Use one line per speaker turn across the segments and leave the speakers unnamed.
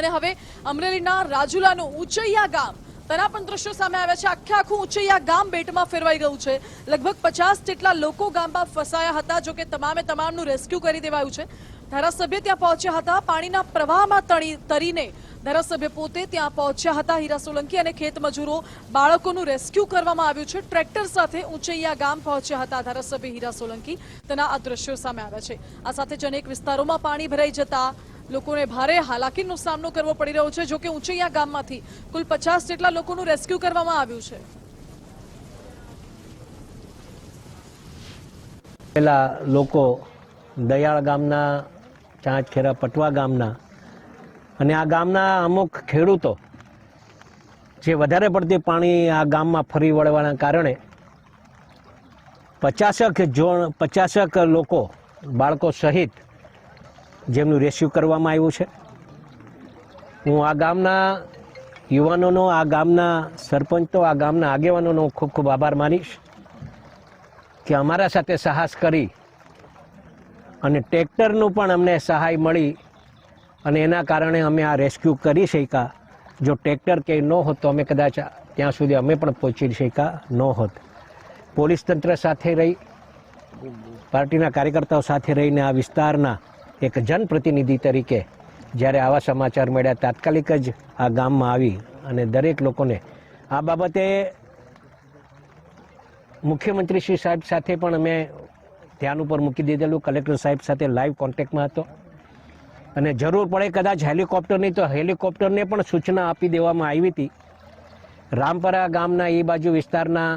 અને હવે અમરેલીના રાજુલાનું ઉચૈયા ગામ તેના પણ દ્રશ્યો સામે આવ્યા છે. આખે આખું ઉચૈયા ગામ બેટમાં ફેરવાઈ ગયું છે. લગભગ પચાસ જેટલા લોકો ગામમાં ફસાયા હતા જોકે તમામે તમામનું રેસ્ક્યુ કરી દેવાયું છે. ધારાસભ્ય ત્યાં પહોંચ્યા હતા, પાણીના પ્રવાહમાં તણી તરીને ધારાસભ્ય પોતે ત્યાં પહોંચ્યા હતા, હીરા સોલંકી અને ખેત મજૂરો બાળકોનું રેસ્ક્યુ કરવામાં આવ્યું છે. ટ્રેક્ટર સાથે ઉંચૈયા ગામ પહોંચ્યા હતા ધારાસભ્ય હીરા સોલંકી. તેના આ દ્રશ્યો સામે આવ્યા છે. આ સાથે જ અનેક વિસ્તારોમાં પાણી ભરાઈ જતા લોકોને ભારે હાલાકીનો સામનો કરવો પડી રહ્યો છે, જો કે ઉંચૈયા ગામમાંથી કુલ પચાસ જેટલા લોકોનું રેસ્ક્યુ કરવામાં આવ્યું છે.
પેલા લોકો દયાળ ગામના, ચાંચખેરા પટવા ગામના અને આ ગામના અમુક ખેડૂતો જે વધારે પડતી પાણી આ ગામમાં ફરી વળવાના કારણે પચાસક જોણ, પચાસક લોકો બાળકો સહિત જેમનું રેસ્ક્યુ કરવામાં આવ્યું છે. હું આ ગામના યુવાનોનો, આ ગામના સરપંચો આ ગામના આગેવાનોનો ખૂબ ખૂબ આભાર માનીશ કે અમારા સાથે સાહસ કરી અને ટ્રેક્ટરનું પણ અમને સહાય મળી અને એના કારણે અમે આ રેસ્ક્યુ કરી શક્યા. જો ટ્રેક્ટર કે ન હોત તો અમે કદાચ ત્યાં સુધી અમે પણ પહોંચી શક્યા ન હોત. પોલીસ તંત્ર સાથે રહી, પાર્ટીના કાર્યકર્તાઓ સાથે રહીને આ વિસ્તારના એક જનપ્રતિનિધિ તરીકે જ્યારે આવા સમાચાર મળ્યા, તાત્કાલિક જ આ ગામમાં આવી અને દરેક લોકોને આ બાબતે મુખ્યમંત્રી શ્રી સાહેબ સાથે પણ અમે ધ્યાન ઉપર મૂકી દીધેલું. કલેક્ટર સાહેબ સાથે લાઈવ કોન્ટેક્ટમાં હતો. અને જરૂર પડે કદાચ હેલિકોપ્ટરની તો હેલિકોપ્ટરને પણ સૂચના આપી દેવામાં આવી હતી. રામપરા ગામના એ બાજુ વિસ્તારના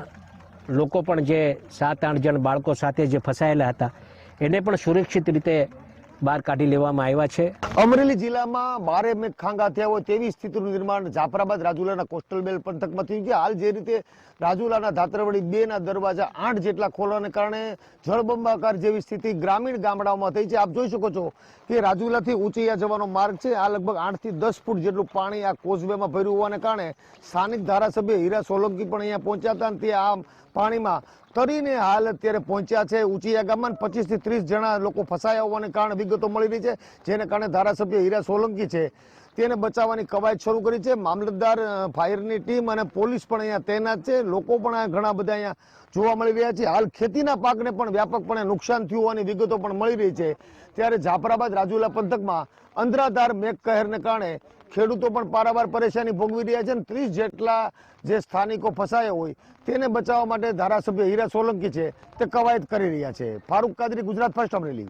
લોકો પણ જે સાત આઠ જણ બાળકો સાથે જે ફસાયેલા હતા, એને પણ સુરક્ષિત રીતે બહાર કાઢી લેવામાં આવ્યા છે.
અમરેલી જિલ્લામાં બારે મેઘ ખાંગા થયા હોય તેવી સ્થિતિનું નિર્માણ જાફરાબાદ રાજુલાના કોસ્ટલ બેલ પંથકમાં થયું છે. હાલ જે રીતે રાજુલાના ધાત્રવડી બે ના દરવાજા આઠ જેટલા ખોલવાને કારણે જળબંબાકાર જેવી સ્થિતિ ગ્રામીણ ગામડાઓમાં થઈ છે. આપ જોઈ શકો છો કે રાજુલાથી ઊંચૈયા જવાનો માર્ગ છે. આ લગભગ આઠથી દસ ફૂટ જેટલું પાણી આ કોઝવેમાં ભર્યું હોવાને કારણે સ્થાનિક ધારાસભ્ય હીરા સોલંકી પણ અહીંયા પહોંચ્યા હતા તે આ પાણીમાં તરીને હાલ અત્યારે પહોંચ્યા છે. ઉચિયા ગામમાં પચીસથી ત્રીસ જણા લોકો ફસાયા હોવાને કારણે વિગતો મળી રહી છે. જેને કારણે ધારાસભ્ય હીરા સોલંકી છે, તેને બચાવવાની કવાયત શરૂ કરી છે. મામલતદાર ફાયરની ટીમ અને પોલીસ પણ અહીંયા તૈનાત છે. લોકો પણ ઘણા બધા અહીંયા જોવા મળી રહ્યા છે. હાલ ખેતીના પાકને પણ વ્યાપકપણે નુકસાન થયું હોવાની વિગતો પણ મળી રહી છે. ત્યારે જાફરાબાદ રાજુલા પંથકમાં અંધરાધાર મેઘ કહેરને કારણે ખેડૂતો પણ પારાવાર પરેશાની ભોગવી રહ્યા છે અને ત્રીસ જેટલા જે સ્થાનિકો ફસાયા હોય તેને બચાવવા માટે ધારાસભ્ય હીરા સોલંકી છે તે કવાયત કરી રહ્યા છે. ફારૂક કાદરી, ગુજરાત ફર્સ્ટ અમરેલી.